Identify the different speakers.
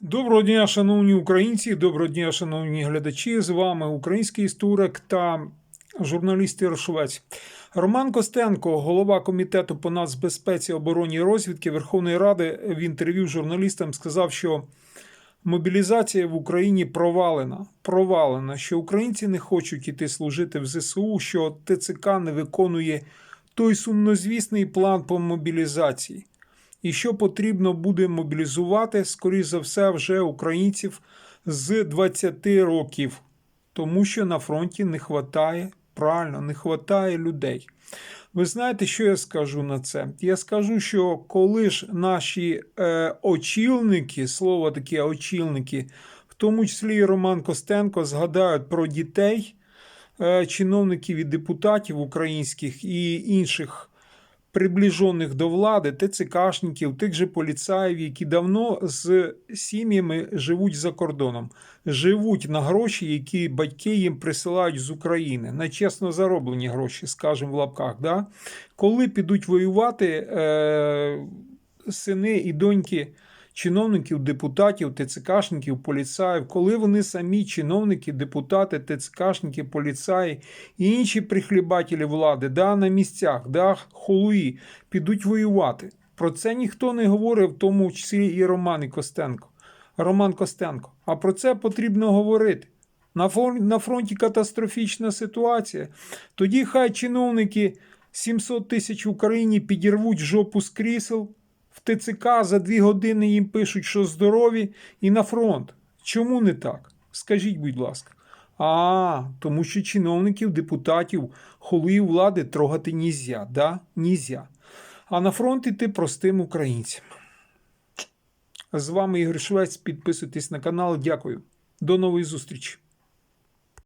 Speaker 1: Доброго дня, шановні українці, доброго дня, шановні глядачі. З вами український історик та журналіст Ярошовець. Роман Костенко, голова комітету по нацбезпеці, обороні і розвідки Верховної Ради, в інтерв'ю журналістам сказав, що мобілізація в Україні провалена. Провалена, що українці не хочуть іти служити в ЗСУ, що ТЦК не виконує той сумнозвісний план по мобілізації і що потрібно буде мобілізувати, скоріш за все, вже українців з 20 років, тому що на фронті не вистачає, правильно, не вистачає людей. Ви знаєте, що я скажу на це? Я скажу, що коли ж наші е, очільники, слово таке очільники, в тому числі і Роман Костенко, згадають про дітей, е, чиновників і депутатів українських і інших приближених до влади, ТЦКшників, тих же поліцаїв, які давно з сім'ями живуть за кордоном, живуть на гроші, які батьки їм присилають з України, на чесно зароблені гроші, скажімо в лапках. Да? Коли підуть воювати е, сини і доньки чиновників, депутатів, ТЦКшників, поліцаїв, коли вони самі чиновники, депутати, ТЦКшники, поліцаї і інші прихлібателі влади, да, на місцях, да, холуї, підуть воювати. Про це ніхто не говорив, в тому числі і Роман Костенко. Роман Костенко. А про це потрібно говорити. На фронті катастрофічна ситуація. Тоді хай чиновники 700 тисяч в Україні підірвуть жопу з крісел. В ТЦК за дві години їм пишуть, що здорові, і на фронт. Чому не так? Скажіть, будь ласка. А, тому що чиновників, депутатів, холів влади трогати нізя, да? Нізя. А на фронт іти простим українцям. З вами Ігор Швець. Підписуйтесь на канал. Дякую. До нової зустрічі.